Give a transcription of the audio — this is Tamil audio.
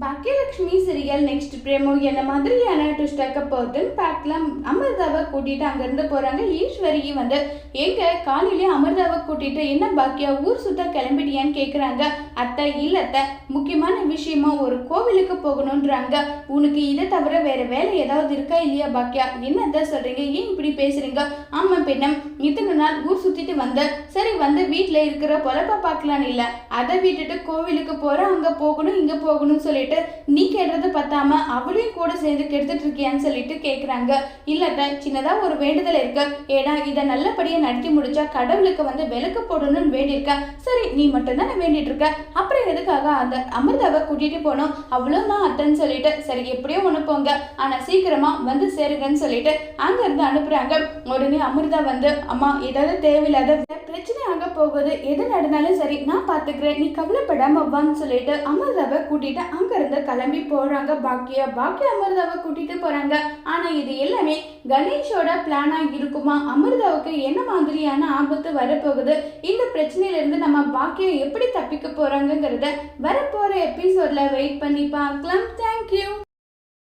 பாக்கியலட்சுமி சீரியல் நெக்ஸ்ட் பிரேமோ என்ன மாதிரியான ட்விஸ்டாக்க போகுதுன்னு பார்க்கலாம். அமிர்தாவை கூட்டிட்டு அங்கேருந்து போகிறாங்க ஈஸ்வரி வந்து எங்கே? காலையிலே அமிர்தாவை கூட்டிட்டு என்ன பாக்கியா? ஊர் சுத்த கிளம்பிட்டியான்னு கேட்குறாங்க அத்தை இல்லத்தை முக்கியமான விஷயமா ஒரு கோவிலுக்கு போகணுன்றாங்க உனக்கு இதை தவிர வேற வேலை ஏதாவது இருக்கா இல்லையா பாக்கியா? என்னத்த சொல்கிறீங்க ஏன் இப்படி பேசுகிறீங்க ஆமாம் பெண்ணம் இத்தனை நாள் ஊர் சுற்றிட்டு வந்த. சரி வந்து வீட்டில் இருக்கிற பொழப்ப பார்க்கலான்னு இல்லை. அதை விட்டுட்டு கோவிலுக்கு போகிற அங்கே போகணும் இங்கே போகணும்னு சொல்லிட்டு நீ கேடுறது பத்தாம அவளையும் கூட சேர்ந்து கெடுத்துட்டு இருக்கியான்னு சொல்லிட்டு கேட்குறாங்க இல்லத்த சின்னதாக ஒரு வேண்டுதல் இருக்கு. ஏன்னா இதை நல்லபடியாக நடத்தி முடிச்சா கடவுளுக்கு வந்து விளக்கு போடணும்னு வேண்டியிருக்க. சரி நீ மட்டும்தான் வேண்டிட்டு இருக்க. அப்புறம் எதுக்காக அந்த அமிர்தாவை கூட்டிட்டு போனோம்? அவ்வளோ நான் சொல்லிட்டு சரி எப்படியோ ஒன்று போங்க. ஆனால் சீக்கிரமா வந்து சேருங்கன்னு சொல்லிட்டு அங்கேருந்து அனுப்புறாங்க. உடனே அமிர்தா வந்து அம்மா ஏதாவது தேவையில்லாத பிரச்சனை ஆக போகுது. எது நடந்தாலும் சரி நான் பார்த்துக்கிறேன் நீ கவலைப்படாம வான்னு சொல்லிட்டு அமிர்தாவை கூட்டிட்டு அங்க இருந்து கிளம்பி போறாங்க பாக்கியா. பாக்கியா அமிர்தாவை கூட்டிட்டு போறாங்க. ஆனா இது எல்லாமே கணேஷோட பிளானா இருக்குமா? அமிர்தாவுக்கு என்ன மாதிரியான ஆபத்து வரப்போகுது? இந்த பிரச்சனையில இருந்து நம்ம பாக்கியா எப்படி தப்பிக்க போகிறாங்கங்கிறத வரப்போற எபிசோட்ல வெயிட் பண்ணி பார்க்கலாம். தேங்க்யூ